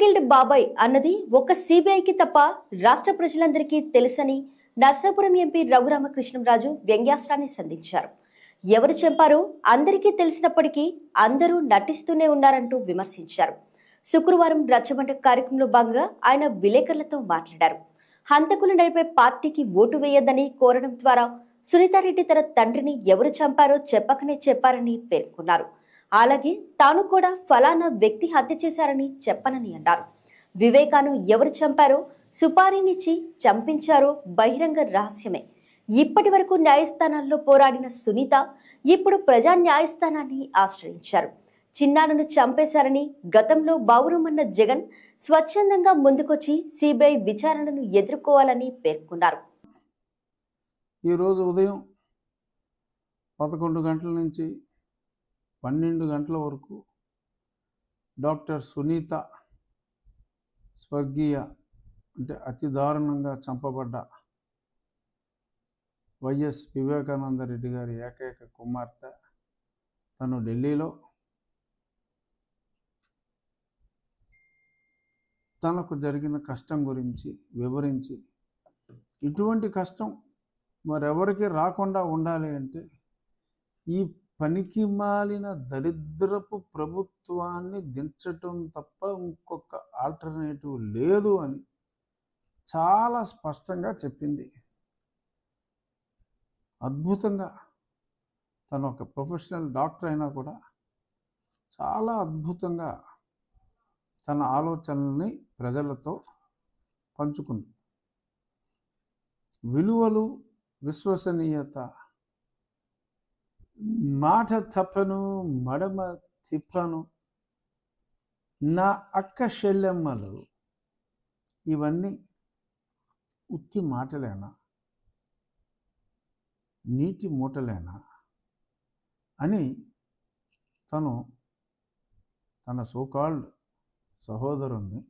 Killed బాబాయ్ అన్నది ఒక సిబిఐకి తప్ప రాష్ట్ర ప్రజలందరికీ తెలుసని నర్సాపురం ఎంపీ రఘురామకృష్ణంరాజు వ్యంగ్యాస్త్రాన్ని సంధించారు. ఎవరు చంపారో అందరికీ తెలిసినప్పటికీ అందరూ నటిస్తూనే ఉన్నారంటూ విమర్శించారు. శుక్రవారం రచ్చబండ కార్యక్రమంలో భాగంగా ఆయన విలేకరులతో మాట్లాడారు. హంతకులు నడిపే పార్టీకి ఓటు వేయొద్దని కోరడం ద్వారా సునీతారెడ్డి తన తండ్రిని ఎవరు చంపారో చెప్పకనే చెప్పారని పేర్కొన్నారు. అలాగే తాను కూడా ఫలానా వ్యక్తి హత్య చేశారని చెప్పనని అన్నారు. వివేకాను ఎవరు చంపారో సుపారీనిచ్చి చంపించారో బహిరంగ రహస్యమే. ఇప్పటి వరకు న్యాయస్థానాల్లో పోరాడిన సునీత ఇప్పుడు ప్రజా న్యాయస్థానాన్ని ఆశ్రయించారు. చిన్నానను చంపేశారని గతంలో బావురమన్న జగన్ స్వచ్ఛందంగా ముందుకొచ్చి సిబిఐ విచారణను ఎదుర్కోవాలని పేర్కొన్నారు. ఈరోజు ఉదయం పదకొండు గంటల నుంచి పన్నెండు గంటల వరకు డాక్టర్ సునీత స్వర్గీయ అంటే అతి దారుణంగా చంపబడ్డ వైఎస్ వివేకానంద రెడ్డి గారి ఏకైక కుమార్తె. తను ఢిల్లీలో తనకు జరిగిన కష్టం గురించి వివరించి ఇటువంటి కష్టం మరెవరికి రాకుండా ఉండాలి అంటే ఈ పనికి మాలిన దరిద్రపు ప్రభుత్వాన్ని దించటం తప్ప ఇంకొక ఆల్టర్నేటివ్ లేదు అని చాలా స్పష్టంగా చెప్పింది. అద్భుతంగా తను ఒక ప్రొఫెషనల్ డాక్టర్ అయినా కూడా చాలా అద్భుతంగా తన ఆలోచనల్ని ప్రజలతో పంచుకుంది. విలువలు విశ్వసనీయత మాట తప్పను మడమ తిప్పను. నా అక్క శల్యమ్మలు ఇవన్నీ ఉత్తి మాటలేనా? నీటి మూటలేనా? అని తను తన సోకాల్డ్ సహోదరుణ్ణి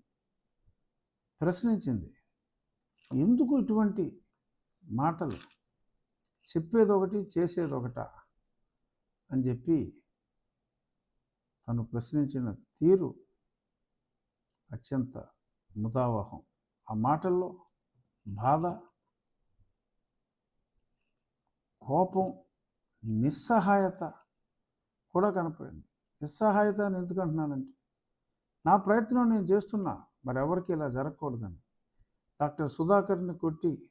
ప్రశ్నించింది. ఎందుకు ఇటువంటి మాటలు? చెప్పేదొకటి చేసేదొకట. అని చెప్పి తను ప్రశ్నించిన తీరు అత్యంత ముదావహం. ఆ మాటల్లో బాధ కోపం నిస్సహాయత కూడా కనపడింది. నిస్సహాయత అని ఎందుకంటున్నానంటే నా ప్రయత్నం నేను చేస్తున్నా మరి ఎవరికి ఇలా జరగకూడదని. డాక్టర్ సుధాకర్ని కొట్టి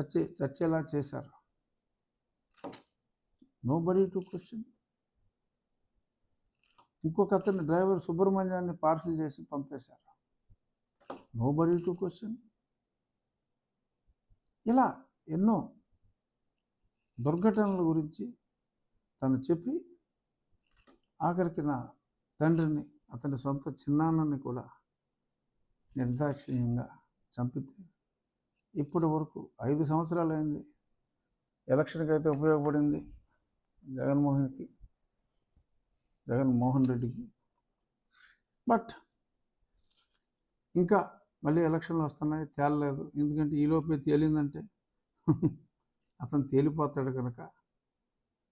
చచ్చే చచ్చేలా చేశారు. నో బడీ టు క్వశ్చన్ ఇంకొక అతను డ్రైవర్ సుబ్రహ్మణ్యాన్ని పార్సిల్ చేసి పంపేశారు. నో బడీ టు క్వశ్చన్ ఇలా ఎన్నో దుర్ఘటనల గురించి తను చెప్పి ఆఖరికి నా తండ్రిని అతని సొంత చిన్నాన్నని కూడా నిర్దాక్షిణ్యంగా చంపితే ఇప్పటి వరకు ఐదు సంవత్సరాలు అయింది ఎలక్షన్కి అయితే ఉపయోగపడింది. జగన్మోహన్కి జగన్మోహన్ రెడ్డికి. బట్ ఇంకా మళ్ళీ ఎలక్షన్లు వస్తున్నాయి తేలలేదు. ఎందుకంటే ఈలోపే తేలిందంటే అతను తేలిపోతాడు కనుక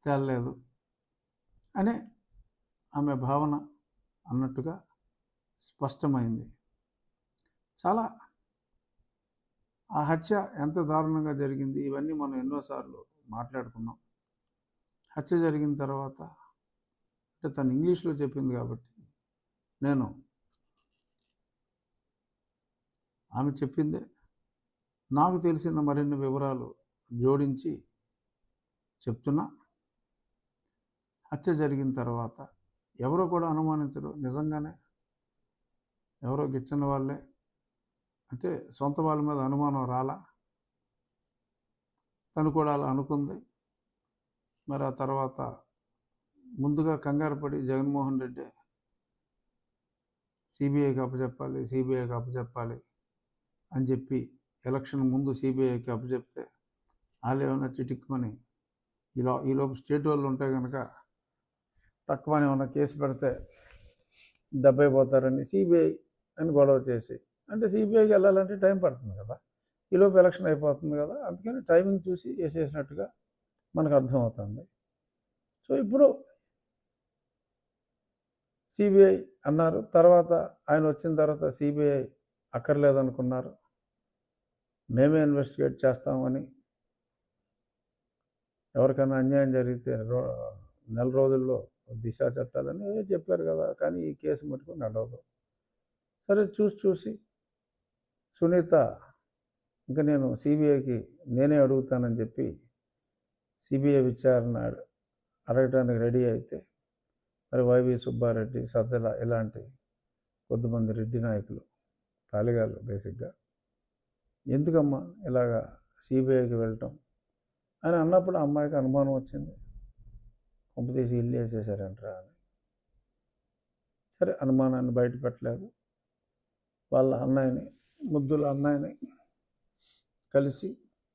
తేలలేదు అనే ఆమె భావన అన్నట్టుగా స్పష్టమైంది. చాలా ఆ హత్య ఎంత దారుణంగా జరిగింది ఇవన్నీ మనం ఎన్నోసార్లు మాట్లాడుకున్నాం. హత్య జరిగిన తర్వాత అంటే తను ఇంగ్లీష్లో చెప్పింది కాబట్టి నేను ఆమె చెప్పిందే. నాకు తెలిసిన మరిన్ని వివరాలు జోడించి చెప్తున్నా. హత్య జరిగిన తర్వాత ఎవరో కూడా అనుమానించరు నిజంగానే. ఎవరో గిచ్చిన వాళ్ళే. అంటే సొంత వాళ్ళ మీద అనుమానం రాలా. తను కూడా అలా అనుకుంది. మరి ఆ తర్వాత ముందుగా కంగారు పడి జగన్మోహన్ రెడ్డి సిబిఐకి అప్పచెప్పాలి సిబిఐకి అప్పచెప్పాలి అని చెప్పి ఎలక్షన్ ముందు సిబిఐకి అప్పచెప్తే వాళ్ళు ఏమైనా చిటిక్కుమని ఈలో ఈలోపు స్టేట్ వాళ్ళు ఉంటే కనుక తక్కువని ఏమైనా కేసు పెడితే దెబ్బైపోతారని సిబిఐ అని గొడవ చేసి అంటే సిబిఐకి వెళ్ళాలంటే టైం పడుతుంది కదా. ఈలోపు ఎలక్షన్ అయిపోతుంది కదా. అందుకని టైమింగ్ చూసి వేసేసినట్టుగా మనకు అర్థమవుతుంది. సో ఇప్పుడు సిబిఐ అన్నారు. తర్వాత ఆయన వచ్చిన తర్వాత సిబిఐ అక్కర్లేదనుకున్నారు. మేమే ఇన్వెస్టిగేట్ చేస్తామని ఎవరికైనా అన్యాయం జరిగితే రో నెల రోజుల్లో దిశ చట్టాలని చెప్పారు కదా కానీ ఈ కేసు మటుకు నడవదు. సరే చూసి చూసి సునీత ఇంకా నేను సిబిఐకి నేనే అడుగుతానని చెప్పి సిబిఐ విచారణ అడగటానికి రెడీ అయితే మరి వైవి సుబ్బారెడ్డి సజ్జల ఇలాంటి కొద్దిమంది రెడ్డి నాయకులు పాలిగాళ్ళు బేసిక్గా ఎందుకమ్మా ఇలాగా సిబిఐకి వెళ్ళటం అని అన్నప్పుడు ఆ అమ్మాయికి అనుమానం వచ్చింది. కొంపతీసి ఇల్లు వేసేసారంటారా అని. సరే అనుమానాన్ని బయట పెట్టలేదు వాళ్ళ అన్నయ్యని ముద్దుల అన్నయ్యని కలిసి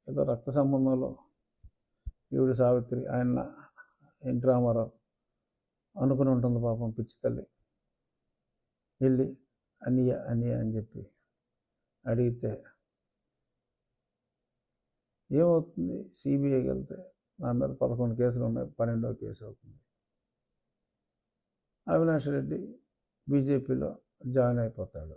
ఏదో రక్త సంబంధంలో ఈవిడ సావిత్రి ఆయన ఎన్టీ రామారావు అనుకుని ఉంటుంది పాపం పిచ్చి తల్లి. వెళ్ళి అనియ అనియ అని చెప్పి అడిగితే ఏమవుతుంది? సిబిఐకి వెళ్తే నా మీద పదకొండు కేసులు ఉన్నాయి పన్నెండో కేసు అవుతుంది. అవినాష్ రెడ్డి బీజేపీలో జాయిన్ అయిపోతాడు.